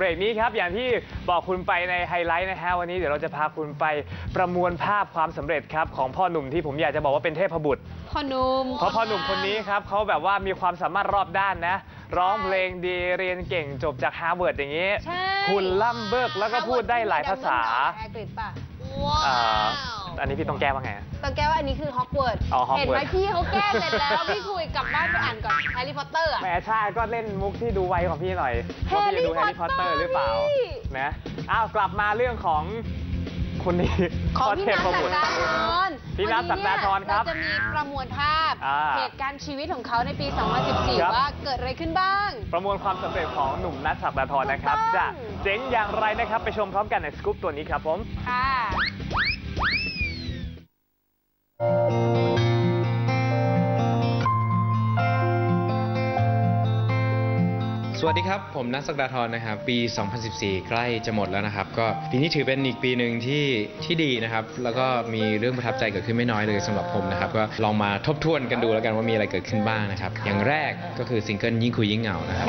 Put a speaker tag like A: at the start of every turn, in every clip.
A: เบรกนี้ครับอย่างที่บอกคุณไปในไฮไลท์นะฮะวันนี้เดี๋ยวเราจะพาคุณไปประมวลภาพความสำเร็จครับของพ่อหนุ่มที่ผมอยากจะบอกว่าเป็นเทพบุตร
B: พ่อหนุ่ม
A: เพราะพ่อหนุ่มคนนี้ครับเขาแบบว่ามีความสามารถรอบด้านนะ ร้องเพลงดีเรียนเก่งจบจากฮาร์วาร์ดอย่างนี้
B: ใช่
A: หุ่นล่ำเบิกแล้วก็พูดได้หลายภาษา
B: แอกฤษป่ะ
A: อ่าอันนี้พี่ต้องแก้ว่าไง
B: ต้องแก้ว่าอันนี้คือฮอกวอตส์
A: อ๋อ Hogwarts
B: เห็นไหมพี่เขาแก้เสร็จแล้ว พี่คุยกลับบ้านไปอ่านก่อนแฮร์รี่พอตเตอร์อะ
A: แหมใช่ก็เล่นมุกที่ดูไวของพี่หน่อยว่าพี่จะดูแฮร์รี่พอตเตอ
B: Potter
A: ร์หรือเปล่า
B: นี่
A: นะอ้าวกลับมาเรื่องของคนนี้
B: ของพี่
A: เท
B: นัท
A: พ
B: สั
A: บุ
B: ก
A: ตร
B: ดาธร
A: พี่นัทศักดาธรครับ
B: เราจะมีประมวลภาพ
A: อ่า
B: เหตุการณ์ชีวิตของเขาในปี
A: ครับ
B: 2014 ว่าเกิดอะไรขึ้นบ้าง
A: ประมวลความสำเร็จของหนุ่มนัทศักดาธรนะครับ
B: ถูกต้อง
A: จะเจ๋งอย่างไรนะครับ ไปชมพร้อมกันในสกู๊ปตัวนี้ครับผม
B: ค่ะ
C: สวัสดีครับ ผมนัทศักดาธรนะครับ ปี 2014 ใกล้จะหมดแล้วนะครับ ก็ปีนี้ถือเป็นอีกปีหนึ่งที่ที่ดีนะครับ แล้วก็มีเรื่องประทับใจเกิดขึ้นไม่น้อยเลยสำหรับผมนะครับ ก็ลองมาทบทวนกันดูแล้วกันว่ามีอะไรเกิดขึ้นบ้างนะครับ อย่างแรกก็คือซิงเกิลยิ่งคุยยิ่งเหงานะครับ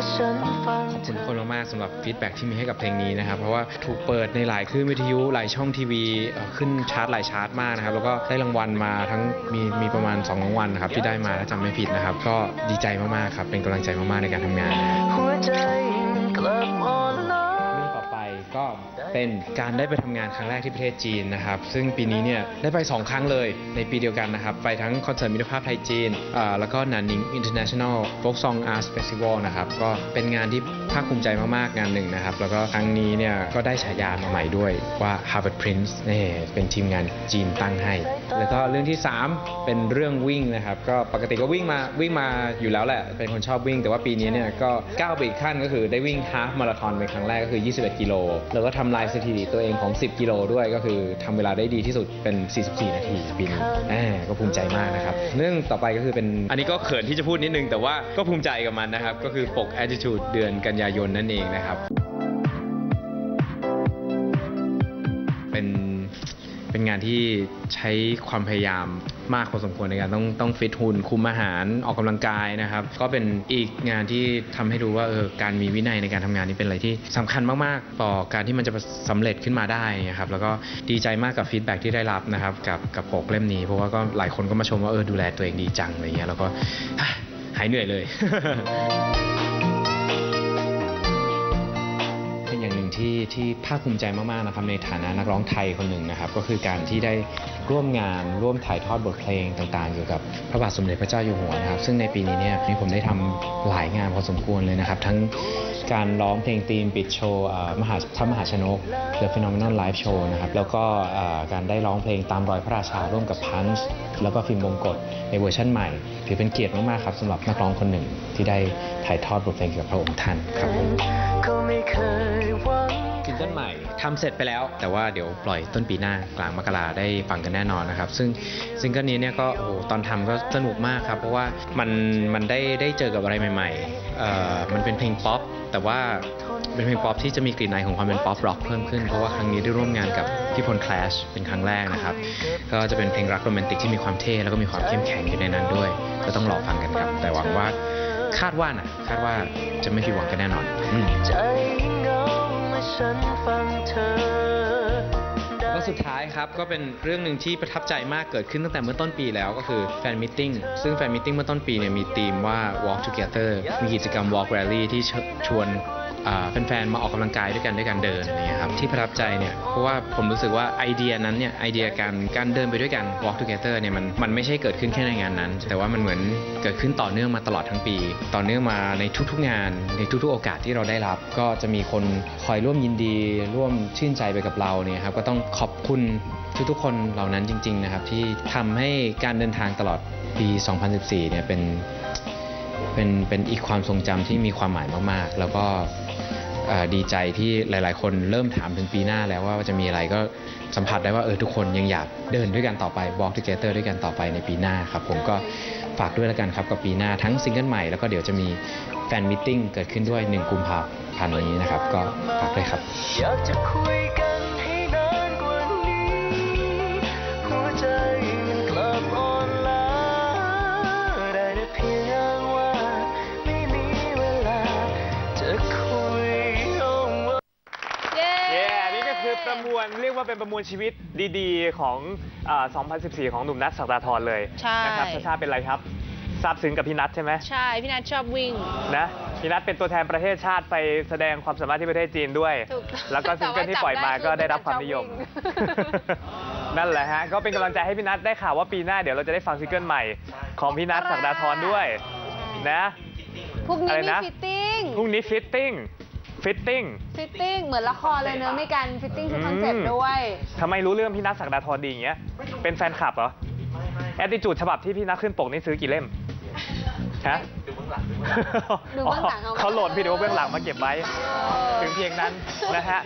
C: ขอบคุณทุกคนมากๆสำหรับฟีดแบ็กที่มีให้กับเพลงนี้นะครับ เพราะว่าถูกเปิดในหลายคลื่นวิทยุหลายช่องทีวีเอ่อขึ้นชาร์ตหลายชาร์ตมากนะครับ แล้วก็ได้รางวัลมาทั้งมีมีประมาณ2รางวัลนะครับที่ได้มาถ้าจำไม่ผิดนะครับ ก็ดีใจมากๆครับเป็นกำลังใจมากๆในการทำงาน
D: หัวใจยิ่งกลับอ่อนล้า
C: เรื่องต่อไปก็ เป็นการได้ไปทำงานครั้งแรกที่ประเทศจีนนะครับ ซึ่งปีนี้เนี่ยได้ไป 2 ครั้งเลยในปีเดียวกันนะครับ ไปทั้งคอนเสิร์ตมิตรภาพไทยจีน แล้วก็นันนิง International Folk Song Arts Festival นะครับ ก็เป็นงานที่ภาคภูมิใจมากๆ งานหนึ่งนะครับ แล้วก็ครั้งนี้เนี่ยก็ได้ฉายามาใหม่ด้วยว่า Harvard Prince นี่เป็นทีมงานจีนตั้งให้ แล้วก็เรื่องที่ 3 เป็นเรื่องวิ่งนะครับ ก็ปกติก็วิ่งมาวิ่งมาอยู่แล้วแหละ เป็นคนชอบวิ่ง แต่ว่าปีนี้เนี่ยก็ก้าวไปอีกขั้นก็คือได้วิ่งฮาฟมาราธอนเป็นครั้งแรกก็คือ 21 กิโล แล้วก็ทำลายสถิติตัวเองของ 10 กิโลด้วยก็คือทำเวลาได้ดีที่สุดเป็น 44 นาทีปีนี้แหมก็ภูมิใจมากนะครับเรื่องต่อไปก็คือเป็นอันนี้ก็เขินที่จะพูดนิดนึง แต่ว่าก็ภูมิใจกับมันนะครับ ก็คือปก attitude เดือนกันยายนนั่นเองนะครับ เป็น เป็นงานที่ใช้ความพยายามมากพอสมควรในการต้องต้องฟิตหุ่นคุมอาหารออกกำลังกายนะครับ ก็เป็นอีกงานที่ทำให้ดูว่าเออการมีวินัยในการทำงานนี่เป็นอะไรที่สำคัญมากๆ ต่อการที่มันจะสำเร็จขึ้นมาได้นะครับแล้วก็ดีใจมากกับฟีดแบ็กที่ได้รับนะครับกับกับปกเล่มนี้ เพราะว่าก็หลายคนก็มาชมว่าเออดูแลตัวเองดีจังอะไรเงี้ยแล้วก็หายเหนื่อยเลย ที่ภาคภูมิใจมากๆนะครับในฐานะนักร้องไทยคนหนึ่งนะครับ ก็คือการที่ได้ร่วมงานร่วมถ่ายทอดบทเพลงต่างๆเกี่ยวกับพระบาทสมเด็จพระเจ้าอยู่หัวนะครับซึ่งในปีนี้เนี่ยนี่ผมได้ทำหลายงานพอสมควรเลยนะครับ ทั้งการร้องเพลงธีมปิดโชว์มหาพระมหาชนก The Phenomenon Live Show นะครับแล้วก็การได้ร้องเพลงตามรอยพระราชาร่วมกับพันช์แล้วก็ฟิล์มวงกฏในเวอร์ชันใหม่ ถือเป็นเกียรติมากๆครับสำหรับนักร้องคนหนึ่งที่ได้ถ่ายทอดบทเพลงเกี่ยวกับพระองค์ท่านครับผม
D: เกิ
C: ลใหม่ทำเสร็จไปแล้ว แต่ว่าเดี๋ยวปล่อยต้นปีหน้ากลางมกราได้ฟังกันแน่นอนนะครับ ซึ่งซิงเกิลนี้เนี่ยก็โอ้โหตอนทำก็สนุกมากครับ เพราะว่ามันมันได้ได้เจอกับอะไรใหม่ๆเอ่อมันเป็นเพลงป๊อปแต่ว่าเป็นเพลงป๊อปที่จะมีกลิ่นอายของความเป็นป๊อปร็อกเพิ่มขึ้น เพราะว่าครั้งนี้ได้ร่วมงานกับพี่พล Clash เป็นครั้งแรกนะครับ ก็จะเป็นเพลงรักโรแมนติกที่มีความเท่แล้วก็มีความเข้มแข็งอยู่ในนั้นด้วย ก็ต้องรอฟังกันครับ แต่หวังว่าคาดว่านะคาดว่าจะไม่ผิดหวังกันแน่นอน
D: ฉันฟังเธอได้
C: แล้วก็สุดท้ายครับก็เป็นเรื่องหนึ่งที่ประทับใจมากเกิดขึ้นตั้งแต่เมื่อต้นปีแล้วก็คือแฟนมิทติ้งซึ่งแฟนมิทติ้งเมื่อต้นปีเนี่ยมีธีมว่า walk together มีกิจกรรม walk rally ที่ชวน แฟนๆมาออกกำลังกายด้วยกันด้วยการเดินอะไรเงี้ยครับที่ประทับใจเนี่ยเพราะว่าผมรู้สึกว่าไอเดียนั้นเนี่ยไอเดียการการเดินไปด้วยกัน walk together เนี่ยมันมันไม่ใช่เกิดขึ้นแค่ในงานนั้น แต่ว่ามันเหมือนเกิดขึ้นต่อเนื่องมาตลอดทั้งปี ต่อเนื่องมาในทุกๆงาน ในทุกๆโอกาสที่เราได้รับ ก็จะมีคนคอยร่วมยินดี ร่วมชื่นใจไปกับเราเนี่ยครับก็ต้องขอบคุณทุกๆคนเหล่านั้นจริง ๆนะครับ ที่ทำให้การเดินทางตลอดปี 2014 เนี่ยเป็นเป็นเป็นอีกความทรงจำที่มีความหมายมากๆ แล้วก็ ดีใจที่หลาย ๆ คนเริ่มถามถึงปีหน้าแล้วว่าจะมีอะไรก็สัมผัสได้ว่าเออทุกคนยังอยากเดินด้วยกันต่อไปบล็อกทูเกเตอร์ด้วยกันต่อไปในปีหน้าครับผมก็ฝากด้วยแล้วกันครับกับปีหน้าทั้งซิงเกิลใหม่แล้วก็เดี๋ยวจะมีแฟนมิทติ้งเกิดขึ้นด้วย 1 กุมภาพันธ์นี้นะครับ ก็ฝากด้วยครับ
A: วลเรียกว่าเป็นประมวลชีวิตดีๆ ของเอ่อ2014 ของหนุ่มนัทสักดาทรเลย
B: ใช่
A: นะครับชาชาเป็นไรครับซาบซึ้งกับพี่นัทใช่ไหม
B: ใช่ พี่นัทชอบวิ่ง
A: นะพี่นัทเป็นตัวแทนประเทศชาติไปแสดงความสามารถที่ประเทศจีนด้วย
B: ถูกต้อง
A: แล้วก็ซิงเกิลที่ปล่อยมาก็ได้รับความนิยม นั่นแหละฮะก็เป็นกำลังใจให้พี่นัทได้ข่าวว่าปีหน้าเดี๋ยวเราจะได้ฟังซิงเกิลใหม่ของพี่นัทสักดาทรด้วยนะ
B: พรุ่งนี้
A: อะไร
B: มี
A: นะ
B: ฟิตติ้ง
A: พรุ่งนี้ฟิตติ้ง ฟิตติ้ง
B: ฟิตติ้งเหมือนละครเลยเนอะมีการฟิตติ้งชุดคอนเซ็ป
A: อื
B: ต์
A: ม
B: ด้วย
A: ทำไมรู้เรื่องพี่นัทสักดาทรดีอย่างเงี้ย เป็นแฟนคลับเหรอแอดดิจูดฉบับที่พี่นัทขึ้นปกนี่ซื้อกี่เล่มฮะ
B: ดูเบื้องหลังเอา
A: เขาโหลดวิดีโอเบื้องหลังมาเก็บไว้ ถึงเพียงนั้นนะฮะ